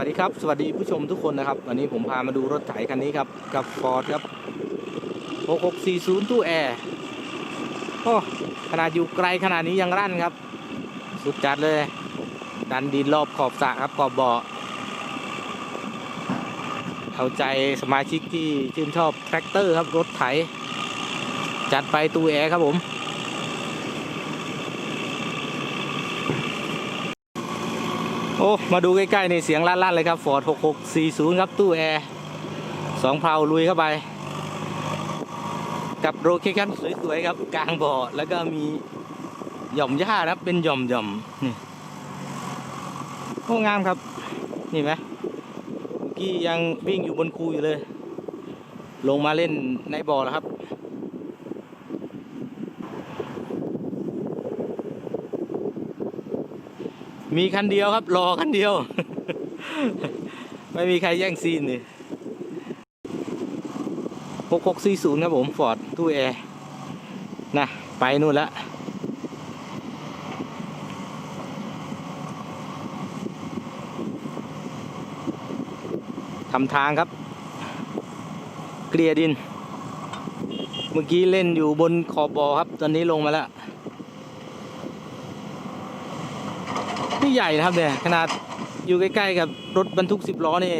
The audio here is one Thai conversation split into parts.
วัสดีครับ สวัสดีผู้ชมทุกคนนะครับ วันนี้ผมพามาดูรถไถคันนี้ครับ กับ Ford ครับ 6640 ตู้แอร์โอ้ขนาดอยู่ไกลขนาดนี้ยังรั่นครับ สุดจัดเลย ดันดินรอบขอบสระครับขอบบ่อเอาใจสมาชิกที่ชื่นชอบแทรกเตอร์ครับ รถไถ จัดไปตู้แอร์ครับผม โอ้มาดูใกล้ๆในเสียงลั่นๆเลยครับ Ford 6640 ครับตู้แอร์สองเพลาลุยเข้าไป กับโรเคชั่นสวยๆครับ กลางบ่อแล้วก็มีหย่อมหญ้านะครับเป็นหย่อมๆนี่โอ้งามครับนี่ไหมเมื่อกี้ยังวิ่งอยู่บนคูอยู่เลย ลงมาเล่นในบ่อแล้วครับ มีคันเดียวครับ รอคันเดียว ไม่มีใครแย่งซีนเลยหกหกสี่ศูนย์ครับผม ฟอร์ดตู้แอร์นะ ไปนู่นละทำทางครับ เกลียดิน เมื่อกี้เล่นอยู่บนขอบบอครับ ตอนนี้ลงมาแล้ว ที่ใหญ่นะครับเนี่ยขนาดอยู่ใกล้ๆกับรถบรรทุกสิบล้อนี่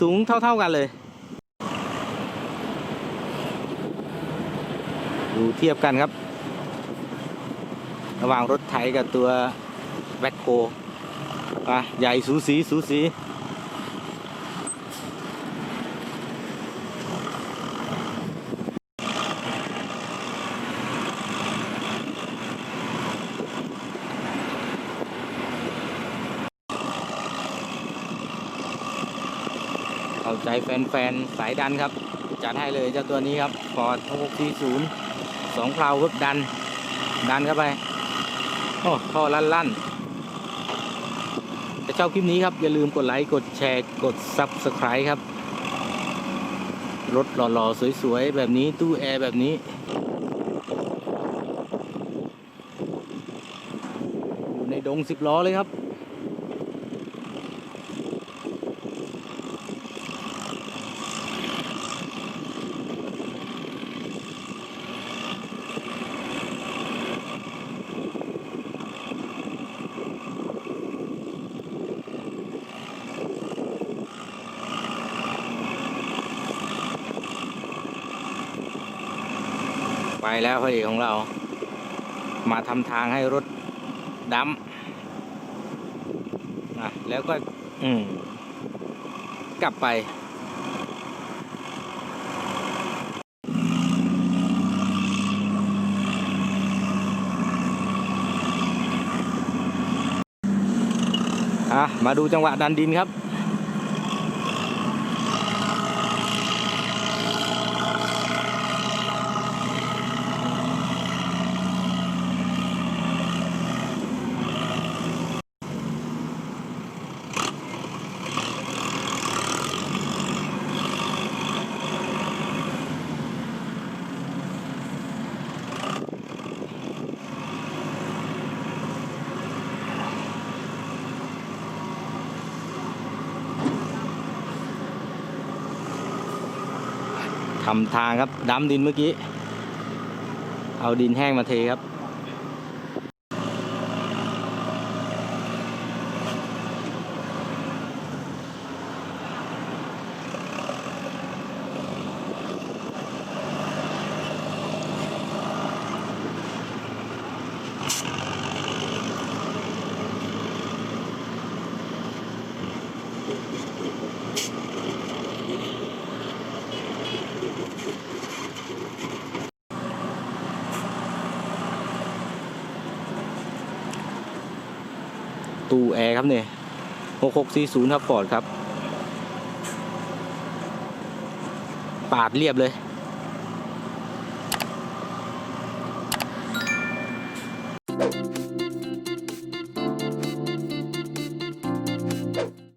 สูงเท่าๆกันเลย ดูเทียบกันครับ ระหว่างรถไถกับตัวแบ็คโฮอะใหญ่สูสีสูสี ใจแฟนๆ สายดันครับ จัดให้เลยเจ้าตัวนี้ครับ Ford 6640สองเพลาครับดัน ดันเข้าไปโอ้ท่อลั่นลั่นถ้าชอบคลิปนี้ครับ อย่าลืมกดไลค์ กดแชร์ กด Subscribe ครับ รถหล่อๆ สวยๆ แบบนี้ตู้แอร์แบบนี้อยู่ในดงสิบล้อเลยครับ ไปแล้วพระเอกของเรา มาทำทางให้รถดำนะแล้วก็ อืม กลับไป อะ มาดูจังหวะดันดินครับ ทำทางครับดำดินเมื่อกี้ เอาดินแห้งมาเทครับ ตูแอร์ครับเนี่ย6640ครับฟอร์ดครับ ปาดเรียบเลย